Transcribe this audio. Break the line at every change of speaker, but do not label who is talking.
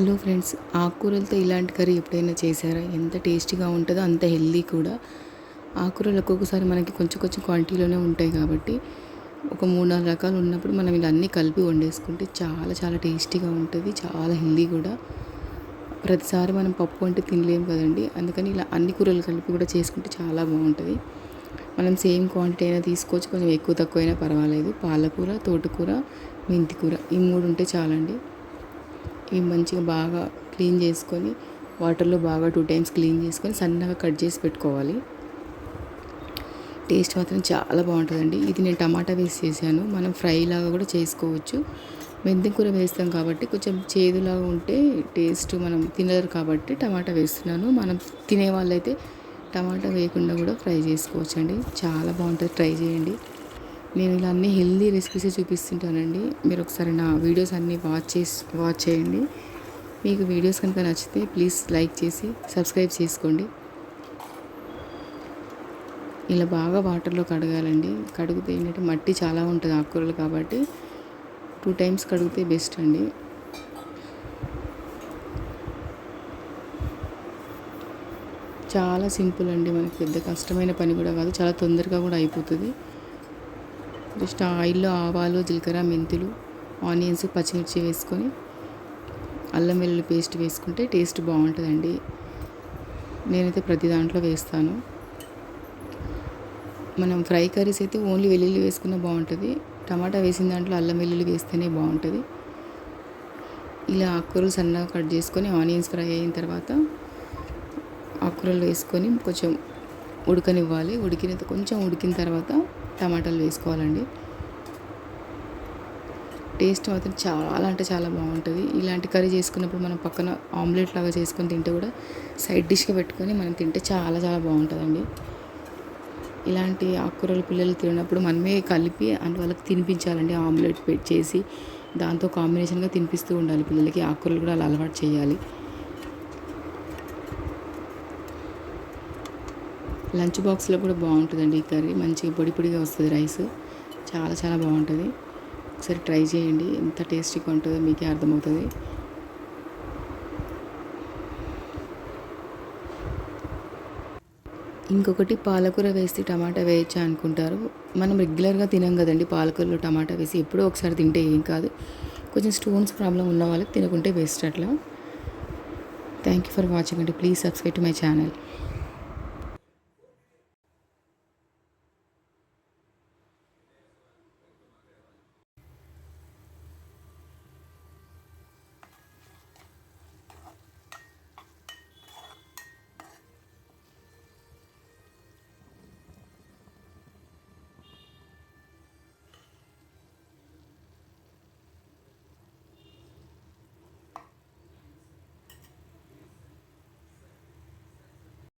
Hello friends ఆకుకూరలతో ఇలాంటి curry ఎప్పుడైనా చేశారా? ఎంత టేస్టీగా ఉంటుందో అంత హెల్దీ కూడా. ఆకుకూరలు ఒక్కొక్కసారి మనకి కొంచెం కొంచెం క్వాంటిటీలోనే ఉంటాయి కాబట్టి ఒక మూడు నాలుగు రకాలు ఉన్నప్పుడు మనం ఇలా అన్నీ కలిపి వండేసుకుంటే చాలా చాలా టేస్టీగా ఉంటుంది చాలా హెల్దీ కూడా. ప్రతిసారి మనం పప్పు అంటే తినలేము కదండి అందుకని ఇలా అన్ని కూరలు కలిపి కూడా చేసుకుంటే చాలా బాగుంటుంది. మనం సేమ్ క్వాంటిటీ అయినా తీసుకోవచ్చు కొంచెం ఎక్కువ తక్కువ అయినా పర్వాలేదు. పాలకూర తోటకూర మెంతికూర ఈ మూడు ఉంటే చాలండి. ఇవి మంచిగా బాగా క్లీన్ చేసుకొని వాటర్లో బాగా టూ టైమ్స్ క్లీన్ చేసుకొని సన్నగా కట్ చేసి పెట్టుకోవాలి. టేస్ట్ మాత్రం చాలా బాగుంటుందండి. ఇది నేను టమాటా వేసి చేశాను. మనం ఫ్రై లాగా కూడా చేసుకోవచ్చు. మెంతి కూర వేస్తాం కాబట్టి కొంచెం చేదులాగా ఉంటే టేస్ట్ మనం తినరు కాబట్టి టమాటా వేస్తున్నాను. మనం తినే వాళ్ళైతే టమాటా వేయకుండా కూడా ఫ్రై చేసుకోవచ్చు అండి చాలా బాగుంటుంది. ట్రై చేయండి. నేను ఇలా అన్ని హెల్దీ రెసిపీస్ చూపిస్తుంటానండి. మీరు ఒకసారి నా వీడియోస్ అన్నీ వాచ్ చేసి వాచ్ చేయండి. మీకు వీడియోస్ కనుక నచ్చితే ప్లీజ్ లైక్ చేసి సబ్స్క్రైబ్ చేసుకోండి. ఇలా బాగా వాటర్లో కడగాలండి. కడిగితే ఏంటంటే మట్టి చాలా ఉంటుంది ఆకుకూరలు కాబట్టి టూ టైమ్స్ కడిగితే బెస్ట్ అండి. చాలా సింపుల్ అండి. మనకి పెద్ద కష్టమైన పని కూడా కాదు చాలా తొందరగా కూడా అయిపోతుంది. జస్ట్ ఆయిల్లో ఆవాలు జీలకర్ర మెంతులు ఆనియన్స్ పచ్చిమిర్చి వేసుకొని అల్లం వెల్లుల్లి పేస్ట్ వేసుకుంటే టేస్ట్ బాగుంటుందండి. నేనైతే ప్రతి దాంట్లో వేస్తాను. మనం ఫ్రై కర్రీస్ అయితే ఓన్లీ వెల్లుల్లి వేసుకున్న బాగుంటుంది. టమాటా వేసిన దాంట్లో అల్లం వెల్లుల్లి వేస్తేనే బాగుంటుంది. ఇలా ఆకుకూరలు సన్నగా కట్ చేసుకొని ఆనియన్స్ ఫ్రై అయిన తర్వాత ఆకుకూరలు వేసుకొని కొంచెం ఉడకనివ్వాలి. ఉడికిన కొంచెం ఉడికిన తర్వాత టమాటాలు వేసుకోవాలండి. టేస్ట్ మాత్రం చాలా అంటే చాలా బాగుంటుంది. ఇలాంటి కర్రీ చేసుకున్నప్పుడు మనం పక్కన ఆమ్లెట్ లాగా చేసుకొని తింటే కూడా సైడ్ డిష్గా పెట్టుకొని మనం తింటే చాలా చాలా బాగుంటుందండి. ఇలాంటి ఆకుకూరలు పిల్లలు తిన్నప్పుడు మనమే కలిపి అండ్ వాళ్ళకి తినిపించాలండి. ఆమ్లెట్ పెట్టి చేసి దాంతో కాంబినేషన్గా తినిపిస్తూ ఉండాలి పిల్లలకి. ఆకుకూరలు కూడా అలా అలవాటు చేయాలి. లంచ్ బాక్స్లో కూడా బాగుంటుందండి ఈ కర్రీ. మంచిగా పొడి పొడిగా వస్తుంది రైస్. చాలా చాలా బాగుంటుంది. ఒకసారి ట్రై చేయండి. ఎంత టేస్టీగా ఉంటుందో మీకే అర్థమవుతుంది. ఇంకొకటి పాలకూర వేసి టమాటా వేయచ్చా అనుకుంటారు. మనం రెగ్యులర్గా తినం కదండి పాలకూరలో టమాటా వేసి ఎప్పుడో ఒకసారి తింటే ఏం కాదు. కొంచెం స్టోన్స్ ప్రాబ్లం ఉన్న వాళ్ళకి తినకుంటే వేస్ట్ అట్లా. థ్యాంక్ యూ ఫర్ వాచింగ్ అండి. Please subscribe to my channel.